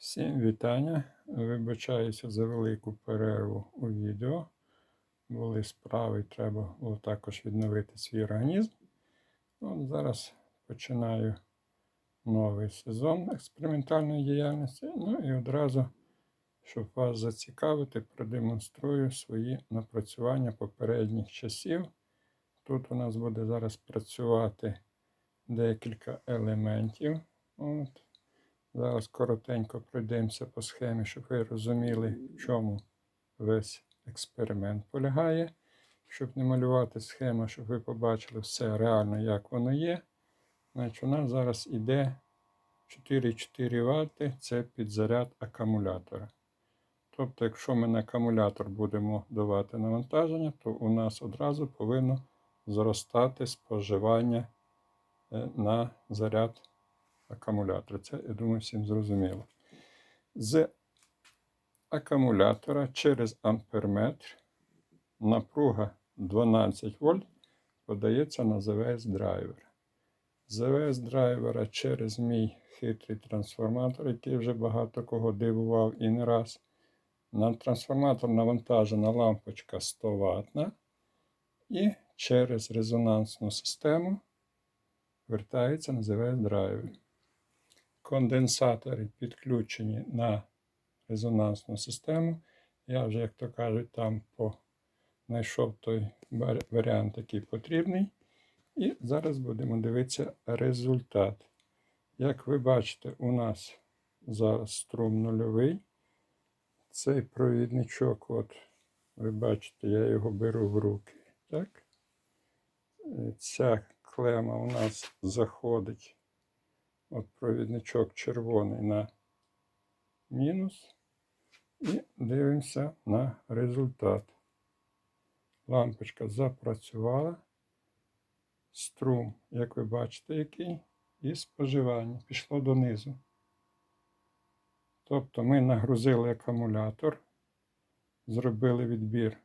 Всім вітання. Вибачаюся за велику перерву у відео. Були справи, треба було також відновити свій організм. От зараз починаю новий сезон експериментальної діяльності. Ну і одразу, щоб вас зацікавити, продемонструю свої напрацювання попередніх часів. Тут у нас буде зараз працювати декілька елементів. От. Зараз коротенько пройдемося по схемі, щоб ви розуміли, в чому весь експеримент полягає. Щоб не малювати схему, щоб ви побачили все реально, як воно є. Значить, у нас зараз іде 4,4 Вт це підзаряд акумулятора. Тобто, якщо ми на акумулятор будемо давати навантаження, то у нас одразу повинно зростати споживання е, на заряд акумулятора. Це, я думаю, всім зрозуміло. З акумулятора через амперметр напруга 12 вольт подається на ЗВС драйвер. ЗВС драйвера через мій хитрий трансформатор, який вже багато кого дивував і не раз. На трансформатор навантажена лампочка 100 Вт. І через резонансну систему вертається на ЗВС драйвер конденсатори підключені на резонансну систему. Я вже, як то кажуть, там знайшов той варіант, який потрібний. І зараз будемо дивитися результат. Як ви бачите, у нас зараз струм нульовий. Цей провідничок, от, ви бачите, я його беру в руки. Так? Ця клема у нас заходить От провідничок червоний на мінус. І дивимося на результат. Лампочка запрацювала. Струм, як ви бачите, який, і споживання пішло донизу. Тобто ми нагрузили акумулятор, зробили відбір.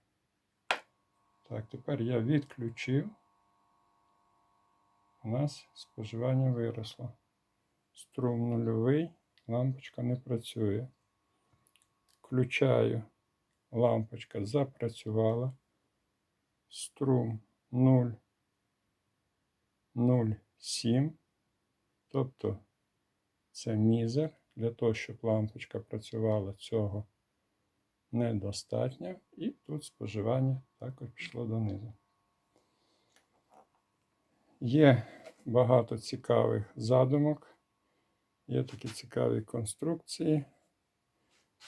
Так, тепер я відключив. У нас споживання виросло. Струм нульовий, лампочка не працює. Включаю, лампочка запрацювала. Струм 0,07. Тобто це мізер. Для того, щоб лампочка працювала, цього недостатньо. І тут споживання також пішло донизу. Є багато цікавих задумок. Є такі цікаві конструкції.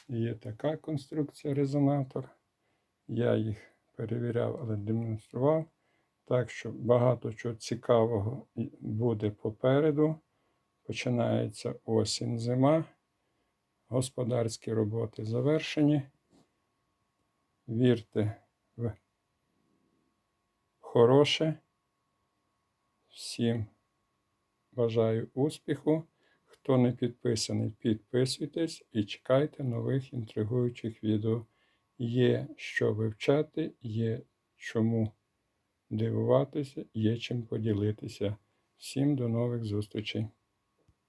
Є така конструкція резонатор. Я їх перевіряв, але демонстрував. Так що багато чого цікавого буде попереду. Починається осінь зима. Господарські роботи завершені. Вірте в хороше. Всім бажаю успіху. Хто не підписаний, підписуйтесь і чекайте нових інтригуючих відео. Є що вивчати, є чому дивуватися, є чим поділитися. Всім до нових зустрічей!